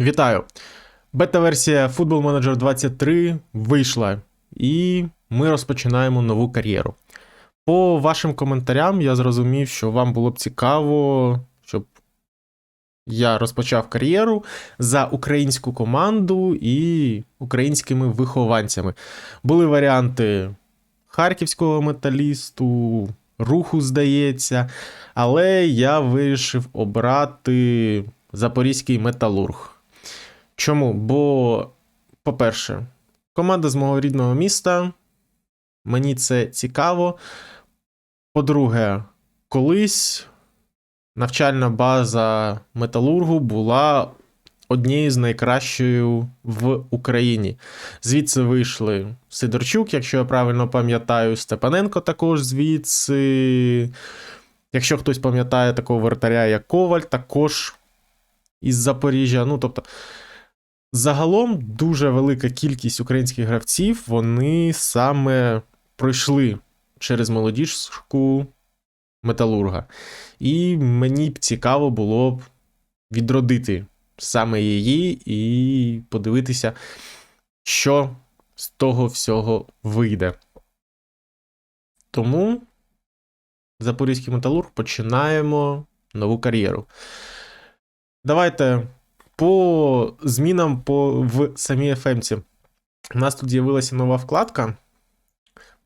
Вітаю! Бета-версія Football Manager 23 вийшла, і ми розпочинаємо нову кар'єру. По вашим коментарям я зрозумів, що вам було б цікаво, щоб я розпочав кар'єру за українську команду і українськими вихованцями. Були варіанти харківського металісту, руху, здається, але я вирішив обрати запорізький металург. Чому? Бо, по-перше, команда з мого рідного міста. Мені це цікаво. По-друге, колись навчальна база металургу була однією з найкращою в Україні. Звідси вийшли Сидорчук, якщо я правильно пам'ятаю, Степаненко також звідси. Якщо хтось пам'ятає такого вратаря, як Коваль, також із Запоріжжя. Ну, тобто, загалом дуже велика кількість українських гравців, вони саме пройшли через молодіжку металурга. І мені б цікаво було б відродити саме її і подивитися, що з того всього вийде. Тому Запорізький металург починаємо нову кар'єру. Давайте по змінам по, в самій FM. У нас тут з'явилася нова вкладка.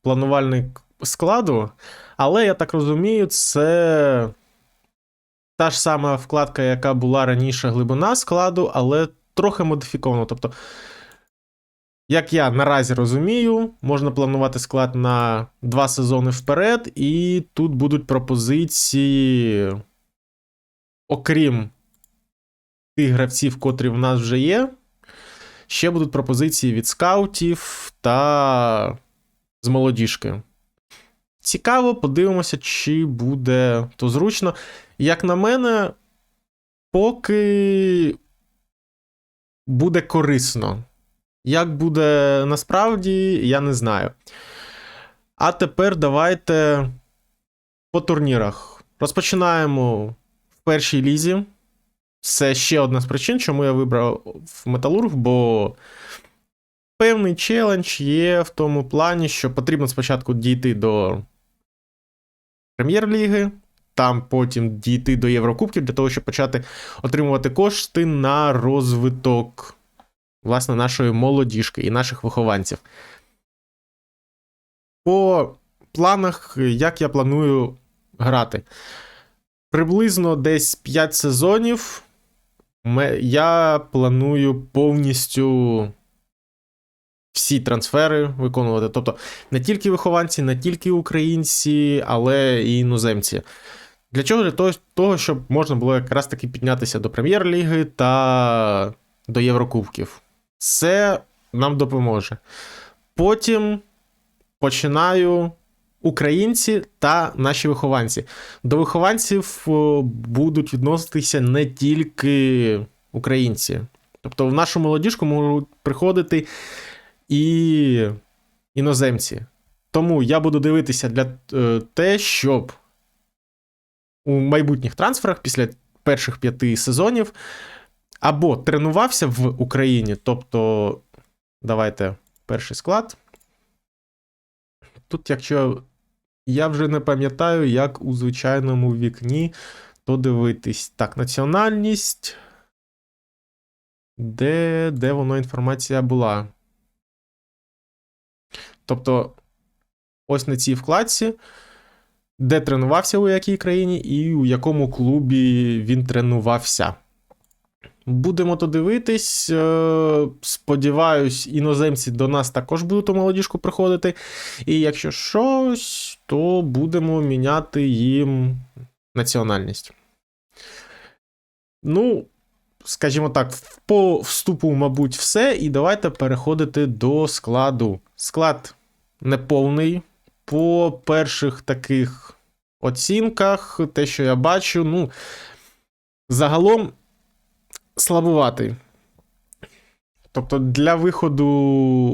Планувальник складу. Але я так розумію, це та ж сама вкладка, яка була раніше глибина складу, але трохи модифікована. Тобто, як я наразі розумію, можна планувати склад на два сезони вперед, і тут будуть пропозиції, окрім тих гравців, котрі в нас вже є. Ще будуть пропозиції від скаутів та з молодіжки. Цікаво, подивимося, чи буде то зручно. Як на мене, поки буде корисно. Як буде насправді, я не знаю. А тепер давайте по турнірах. Розпочинаємо в першій лізі. Це ще одна з причин, чому я вибрав Металург, бо певний челендж є в тому плані, що потрібно спочатку дійти до Прем'єр-ліги, там потім дійти до Єврокубків для того, щоб почати отримувати кошти на розвиток власне нашої молодіжки і наших вихованців. По планах, як я планую грати. Приблизно десь 5 сезонів я планую повністю всі трансфери виконувати. Тобто не тільки вихованці, не тільки українці, але і іноземці. Для чого? Для того, щоб можна було якраз таки піднятися до прем'єр-ліги та до Єврокубків. Це нам допоможе. Потім починаю українці та наші вихованці. До вихованців будуть відноситися не тільки українці. Тобто, в нашу молодіжку можуть приходити і іноземці. Тому я буду дивитися для е, те, щоб у майбутніх трансферах після перших п'яти сезонів або тренувався в Україні, тобто, давайте перший склад. Тут, якщо я вже не пам'ятаю, як у звичайному вікні, то дивитись. Так, національність. Де, Де воно інформація була? Тобто, ось на цій вкладці, де тренувався у якій країні, і у якому клубі він тренувався. Будемо то дивитись. Е, сподіваюсь, іноземці до нас також будуть у молодіжку приходити. І якщо щось, то будемо міняти їм національність. Ну, скажімо так, по вступу, мабуть, все. І давайте переходити до складу. Склад неповний. По перших таких оцінках, те, що я бачу, ну, загалом слабуватий. Тобто для виходу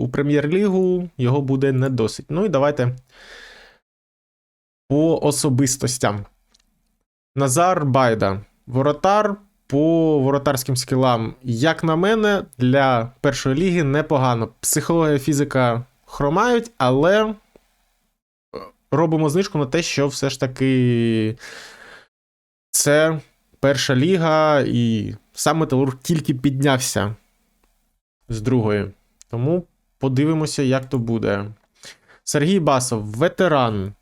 у прем'єр-лігу його буде не досить. Ну і давайте по особистостям. Назар Байда. Воротар по воротарським скілам, як на мене, для першої ліги непогано. Психологія, фізика хромають, але е, робимо знижку на те, що все ж таки це перша ліга, і сам Металург тільки піднявся з другої. Тому подивимося, як то буде. Сергій Басов, ветеран.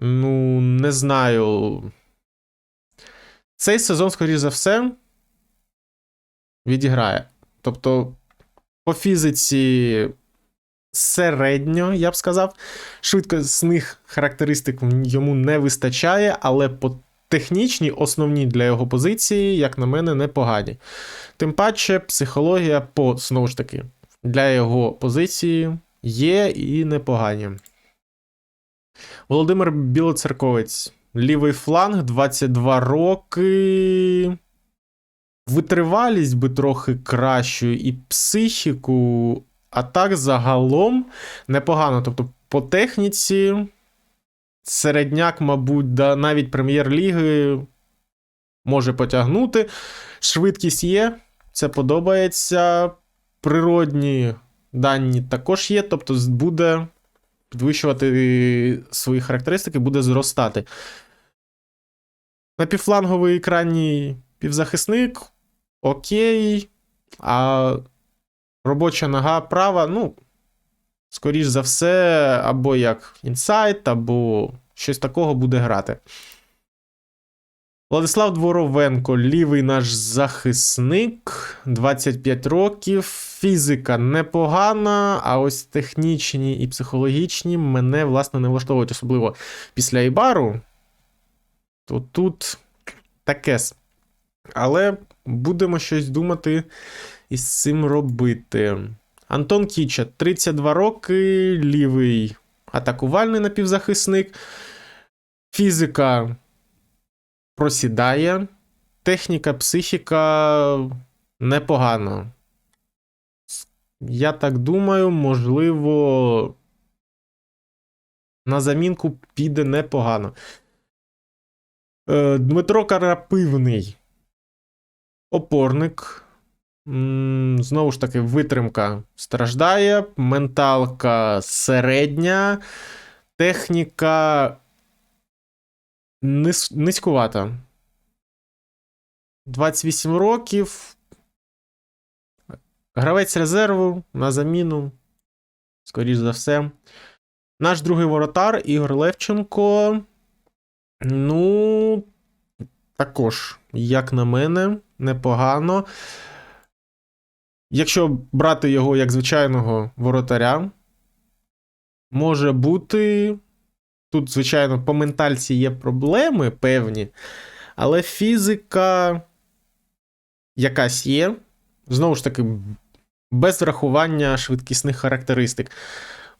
Ну, не знаю. Цей сезон, скоріш за все, відіграє. Тобто, по фізиці середньо, я б сказав. Швидкісних характеристик йому не вистачає, але по технічній, основній для його позиції, як на мене, непогані. Тим паче, психологія по, знову ж таки, для його позиції є і непогані. Володимир Білоцерковець. Лівий фланг, 22 роки. Витривалість би трохи кращою і психіку. А так загалом непогано. Тобто, по техніці, середняк, мабуть, да, навіть прем'єр-ліги може потягнути. Швидкість є, це подобається. Природні дані також є, тобто буде підвищувати свої характеристики, буде зростати. Напівфланговий крайній півзахисник. Окей. А робоча нога права, ну, скоріш за все, або як інсайт, або щось такого буде грати. Владислав Дворовенко, лівий наш захисник, 25 років. Фізика непогана, а ось технічні і психологічні мене, власне, не влаштовують, особливо після Ібару. То тут таке. Але будемо щось думати із цим робити. Антон Кіча, 32 роки, лівий атакувальний напівзахисник. Фізика просідає. Техніка, психіка непогано. Я так думаю, можливо, на замінку піде непогано. Е, Дмитро Карапивний. Опорник. Знову ж таки, витримка страждає, менталка середня, техніка низ, низькувата. 28 років. Гравець резерву на заміну. Скоріш за все. Наш другий воротар Ігор Левченко. Ну, також, як на мене, непогано. Якщо брати його як звичайного воротаря, може бути. Тут, звичайно, по ментальці є проблеми певні, але фізика якась є. Знову ж таки, без врахування швидкісних характеристик.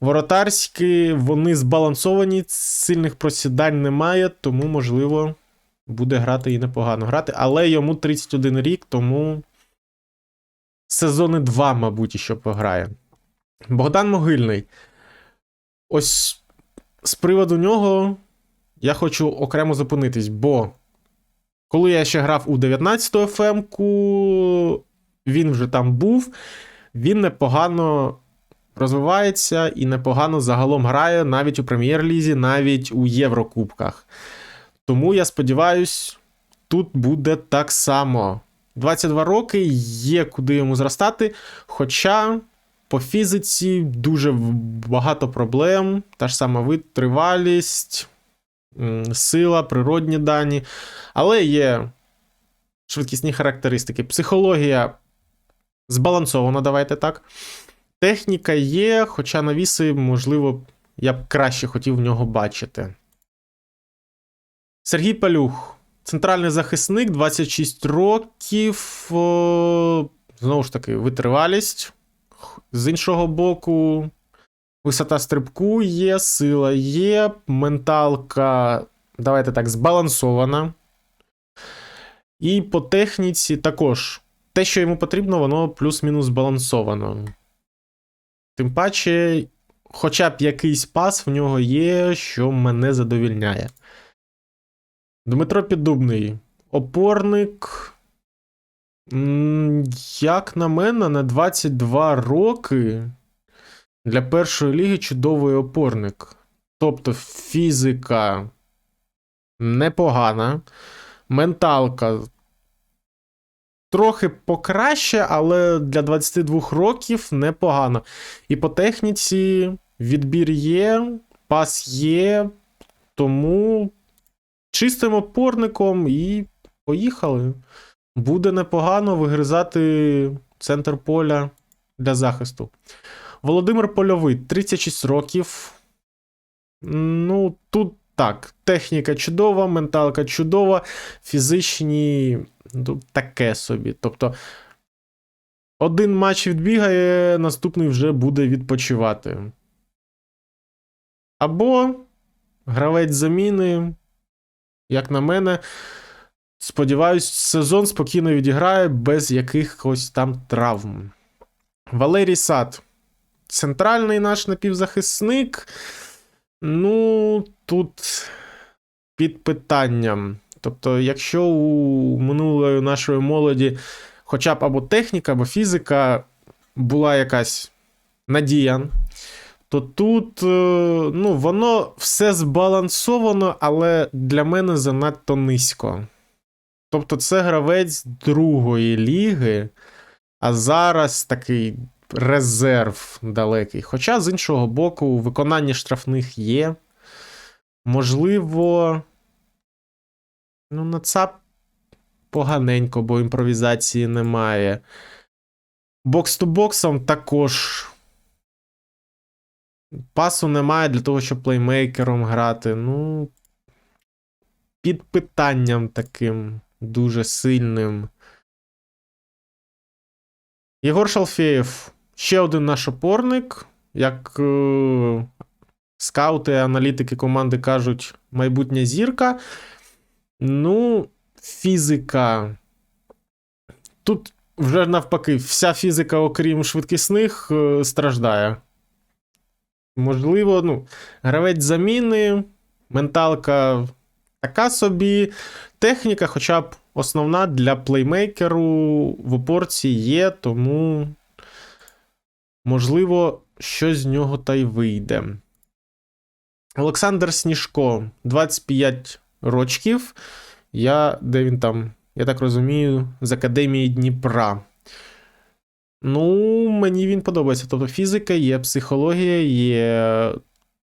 Воротарські, вони збалансовані, сильних просідань немає, тому, можливо, буде грати і непогано грати. Але йому 31 рік, тому сезони 2, мабуть, ще пограє. Богдан Могильний. Ось з приводу нього я хочу окремо зупинитись, бо коли я ще грав у 19-ту ФМ-ку, він вже там був, він непогано розвивається і непогано загалом грає навіть у прем'єр-лізі, навіть у Єврокубках. Тому я сподіваюсь, тут буде так само. 22 роки є куди йому зростати. Хоча по фізиці дуже багато проблем. Та ж сама витривалість, м, сила, природні дані. Але є швидкісні характеристики. Психологія збалансована, давайте так. Техніка є, хоча навіси, можливо, я б краще хотів в нього бачити. Сергій Палюх. Центральний захисник, 26 років. Знову ж таки, витривалість. З іншого боку, висота стрибку є, сила є, менталка, давайте так, збалансована. І по техніці також те, що йому потрібно, воно плюс-мінус збалансовано. Тим паче, хоча б якийсь пас в нього є, що мене задовільняє. Дмитро Піддубний. Опорник. Як на мене, на 22 роки для першої ліги чудовий опорник. Тобто фізика непогана, менталка трохи покраще, але для 22 років непогано. І по техніці відбір є, пас є, тому чистим опорником і поїхали. Буде непогано вигризати центр поля для захисту. Володимир Польовий, 36 років. Ну, тут так, техніка чудова, менталка чудова, фізичні ну, таке собі. Тобто, один матч відбігає, наступний вже буде відпочивати. Або гравець заміни, як на мене, сподіваюсь, сезон спокійно відіграє без якихось там травм. Валерій Сад. Центральний наш напівзахисник. Ну, тут під питанням. Тобто, якщо у минулої нашої молоді хоча б або техніка, або фізика була якась надія, то тут е, ну, воно все збалансовано, але для мене занадто низько. Тобто, це гравець другої ліги, а зараз такий резерв далекий. Хоча, з іншого боку, виконання штрафних є. Можливо, ну, на ЦАП поганенько, бо імпровізації немає. Бокс ту боксом також. Пасу немає для того, щоб плеймейкером грати. Ну, під питанням таким дуже сильним. Єгор Шалфеєв ще один наш опорник. Як е, скаути, аналітики команди кажуть, майбутня зірка. Ну, фізика. Тут вже навпаки, вся фізика, окрім швидкісних, е, страждає. Можливо, ну, гравець заміни, менталка така собі. Техніка, хоча б основна для плеймейкеру в опорці є, тому, можливо, щось з нього та й вийде. Олександр Сніжко, 25 рочків. Я, де він там, я так розумію, з Академії Дніпра. Ну, мені він подобається. Тобто фізика є, психологія є,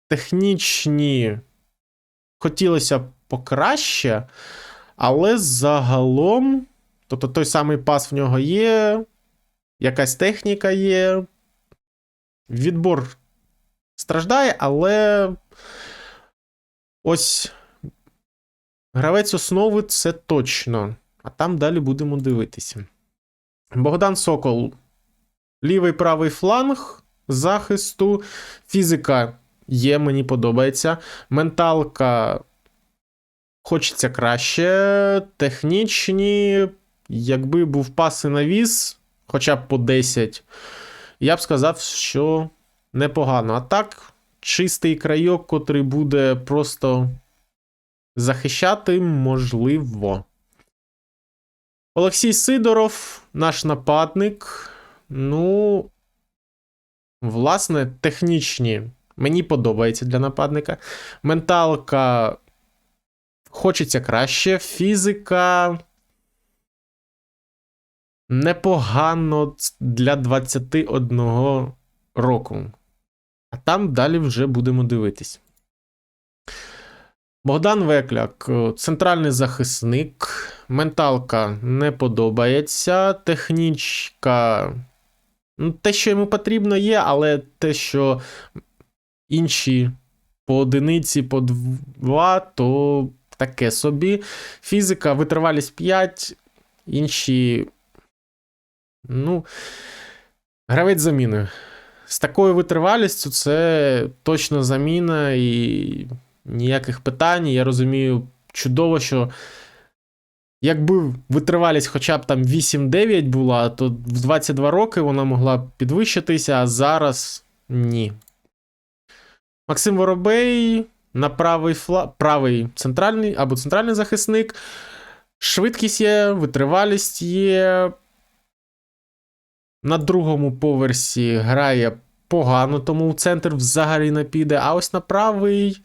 технічні. Хотілося б покраще, але загалом, тобто той самий пас в нього є, якась техніка є. Відбор страждає, але ось гравець основи це точно. А там далі будемо дивитися. Богдан Сокол. Лівий правий фланг захисту. Фізика є, мені подобається. Менталка хочеться краще. Технічні, якби був пас і навіс, хоча б по 10, я б сказав, що непогано. А так, чистий крайок, котрий буде просто захищати, можливо. Олексій Сидоров, наш нападник. Ну, власне, технічні. Мені подобається для нападника. Менталка хочеться краще. Фізика. Непогано для 21 року. А там далі вже будемо дивитись. Богдан Векляк, центральний захисник. Менталка не подобається. Технічка. Ну, те, що йому потрібно, є, але те, що інші по одиниці, по два, то таке собі. Фізика, витривалість 5, інші. Ну, гравець заміни. З такою витривалістю це точно заміна і ніяких питань. Я розумію чудово, що якби витривалість хоча б там 8-9 була, то в 22 роки вона могла б підвищитися, а зараз ні. Максим Воробей на правий фла... правий центральний або центральний захисник. Швидкість є, витривалість є. На другому поверсі грає погано, тому в центр взагалі не піде. А ось на правий,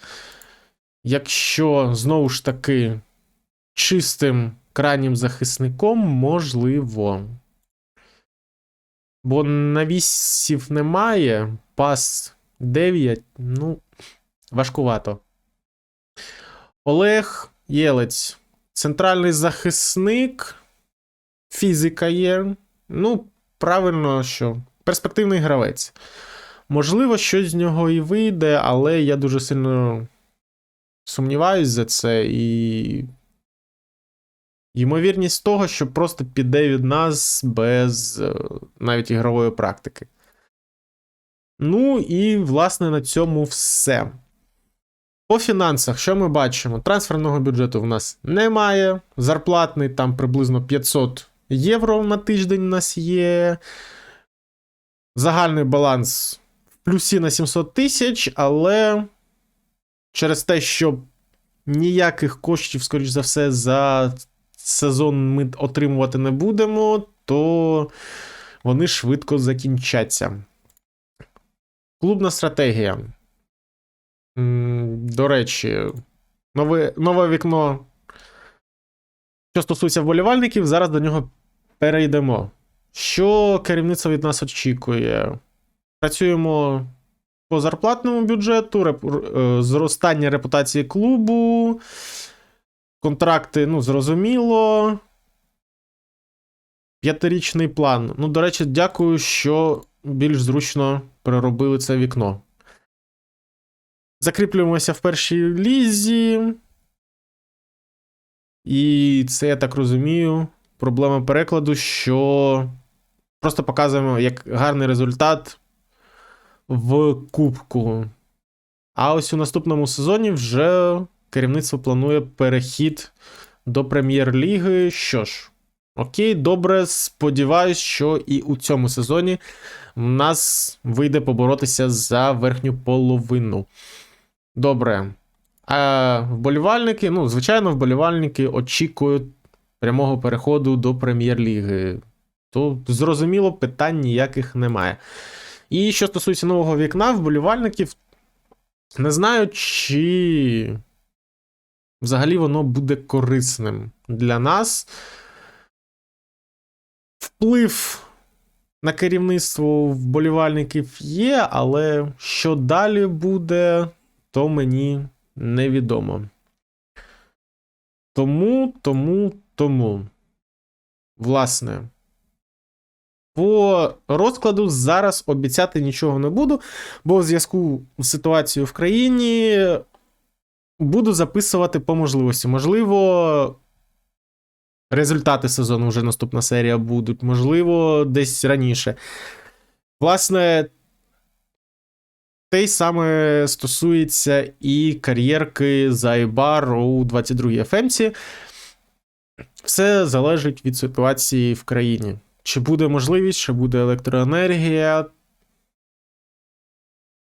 якщо знову ж таки чистим крайнім захисником, можливо. Бо навісів немає. Пас 9. Ну, важкувато. Олег Єлець. Центральний захисник. Фізика є. Ну, правильно, що перспективний гравець. Можливо, щось з нього і вийде, але я дуже сильно сумніваюсь за це і. Ймовірність того, що просто піде від нас без е, навіть ігрової практики. Ну і, власне, на цьому все. По фінансах, що ми бачимо? Трансферного бюджету в нас немає. Зарплатний там приблизно 500 євро на тиждень у нас є. Загальний баланс в плюсі на 700 тисяч, але через те, що ніяких коштів, скоріш за все, за сезон ми отримувати не будемо, то вони швидко закінчаться. Клубна стратегія. До речі, нове, нове вікно. Що стосується вболівальників, зараз до нього перейдемо. Що керівництво від нас очікує? Працюємо по зарплатному бюджету, реп... е, зростання репутації клубу, контракти, ну, зрозуміло. П'ятирічний план. Ну, до речі, дякую, що більш зручно переробили це вікно. Закріплюємося в першій лізі. І це, я так розумію, проблема перекладу, що просто показуємо як гарний результат в кубку. А ось у наступному сезоні вже керівництво планує перехід до прем'єр-ліги. Що ж, окей, добре, сподіваюсь, що і у цьому сезоні в нас вийде поборотися за верхню половину. Добре. А вболівальники, ну, звичайно, вболівальники очікують прямого переходу до прем'єр-ліги. То, зрозуміло, питань ніяких немає. І що стосується нового вікна, вболівальників, не знаю, чи взагалі воно буде корисним для нас. Вплив на керівництво вболівальників є, але що далі буде, то мені невідомо. Тому, тому, тому. Власне. По розкладу зараз обіцяти нічого не буду, бо в зв'язку з ситуацією в країні буду записувати по можливості. Можливо, результати сезону вже наступна серія будуть, можливо, десь раніше. Власне, те й саме стосується і кар'єрки Зайбар у 22-й ФМці. Все залежить від ситуації в країні. Чи буде можливість, чи буде електроенергія.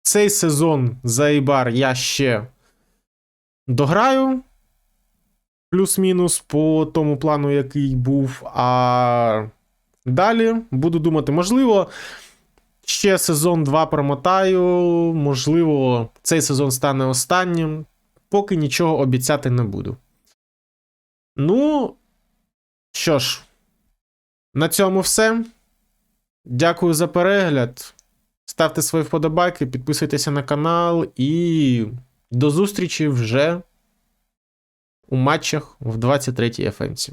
Цей сезон Зайбар я ще дограю. Плюс-мінус по тому плану, який був. А далі буду думати, можливо, ще сезон 2 промотаю. Можливо, цей сезон стане останнім. Поки нічого обіцяти не буду. Ну, що ж, на цьому все. Дякую за перегляд. Ставте свої вподобайки, підписуйтеся на канал і до зустрічі вже у матчах в 23-й ФМці.